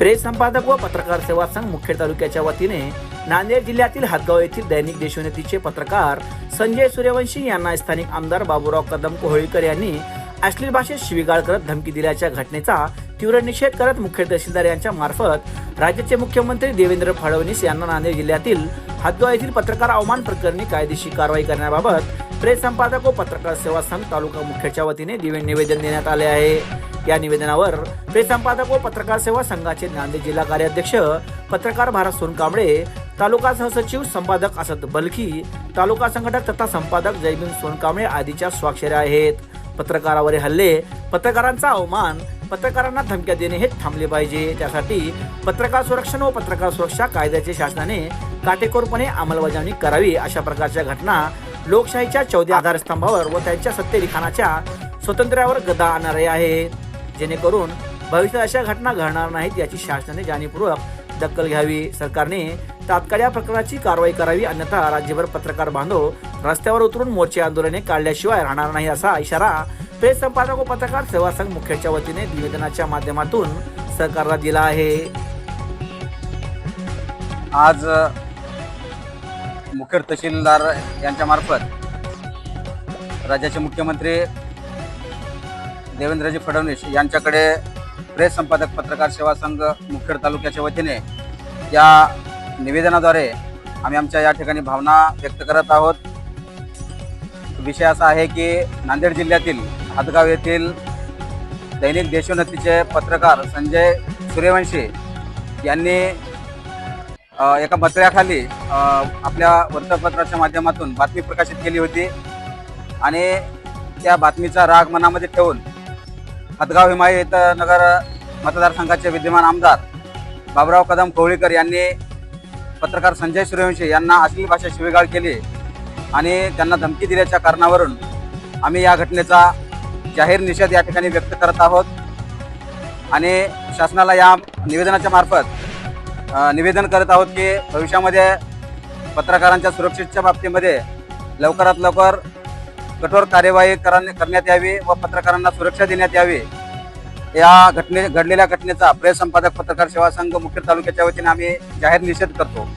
Press संपादक व पत्रकार सेवा संघ मुखेड तालुक्याच्या वतीने नांदेड जिल्ह्यातील हातगाव येथील दैनिक देशोन्नतीचे पत्रकार संजय सूर्यवंशी यांना स्थानिक आमदार बाबूराव कदम कोहळीकर यांनी अश्लील भाषेत शिवीगाळ करत धमकी दिल्याच्या घटनेचा तीव्र निषेध करत मुख्य तहसीलदार यांच्या मार्फत राज्याचे मुख्यमंत्री देवेंद्र फडणवीस यांना नांदेड जिल्ह्यातील हातगाव येथील पत्रकार अवमान प्रकरणी कायदेशीर कारवाई करण्याबाबत प्रेस संपादक व पत्रकार सेवा संघ तालुका मुख्यच्या वतीने दिवे निवेदन देण्यात आले आहे. या निवेदनावर प्रेस संपादक व पत्रकार सेवा संघाचे नांदेड जिल्हा कार्याध्यक्ष पत्रकार भारत सोनकांबळे तालुका सहसचिव संपादक असद बलखी तालुका संघटक तथा संपादक जयबीन सोनकांबळे आदीच्या स्वाक्षऱ्या आहेत. पत्रकारावरील हल्ले पत्रकारांचा अवमान पत्रकारांना धमक्या देणे हे थांबले पाहिजे. त्यासाठी पत्रकार संरक्षण व पत्रकार सुरक्षा कायद्याचे शासनाने काटेकोरपणे अंमलबजावणी करावी अशा प्रकारच्या घटना लोकशाहीच्या चौदा आधारस्तंभावर व त्यांच्या सत्तेलिखानाच्या स्वातंत्र्यावर गदा आणणारे आहे जेणेकरून भविष्यात अशा घटना घडणार नाहीत याची शासनाने जाणीवपूर्वक दखल घ्यावी. सरकारने तात्काळ या प्रकरणाची कारवाई करावी अन्यथा राज्यभर पत्रकार बांधव रस्त्यावर उतरून मोर्चे आंदोलने काढल्याशिवाय राहणार नाही असा इशारा प्रेस संपादक व पत्रकार सेवा संघ मुख्याच्या वतीने निवेदनाच्या माध्यमातून सरकारला दिला आहे. आज मुख्य तहसीलदार यांच्या मार्फत राज्याचे मुख्यमंत्री देवेंद्रजी फडणवीस यांच्याकडे प्रेस संपादक पत्रकार सेवा संघ मुखेड तालुक्याच्या वतीने या निवेदनाद्वारे आम्ही आमच्या या ठिकाणी भावना व्यक्त करत आहोत. विषय असा आहे की नांदेड जिल्ह्यातील हातगाव येथील दैनिक देशोन्नतीचे पत्रकार संजय सूर्यवंशी यांनी एका पत्र्याखाली आपल्या वृत्तपत्राच्या माध्यमातून बातमी प्रकाशित केली होती आणि त्या बातमीचा राग मनामध्ये ठेवून हदगाव हिमायत नगर मतदारसंघाचे विद्यमान आमदार बाबराव कदम कोवळीकर यांनी पत्रकार संजय सूर्यवंशी यांना अश्लील भाषा शिवेगाळ केली आणि त्यांना धमकी दिल्याच्या कारणावरून आम्ही या घटनेचा जाहीर निषेध या ठिकाणी व्यक्त करत आहोत. आणि शासनाला या निवेदनाच्या मार्फत निवेदन करत आहोत की भविष्यामध्ये पत्रकारांच्या सुरक्षेच्या बाबतीमध्ये लवकरात लवकर कठोर कार्यवाही करण्यात यावी व पत्रकारांना सुरक्षा देण्यात यावी. या घटने घडलेल्या घटनेचा प्रेस संपादक पत्रकार सेवा संघ मुख्य तालुक्याच्या वतीने आम्ही जाहीर निषेध करतो.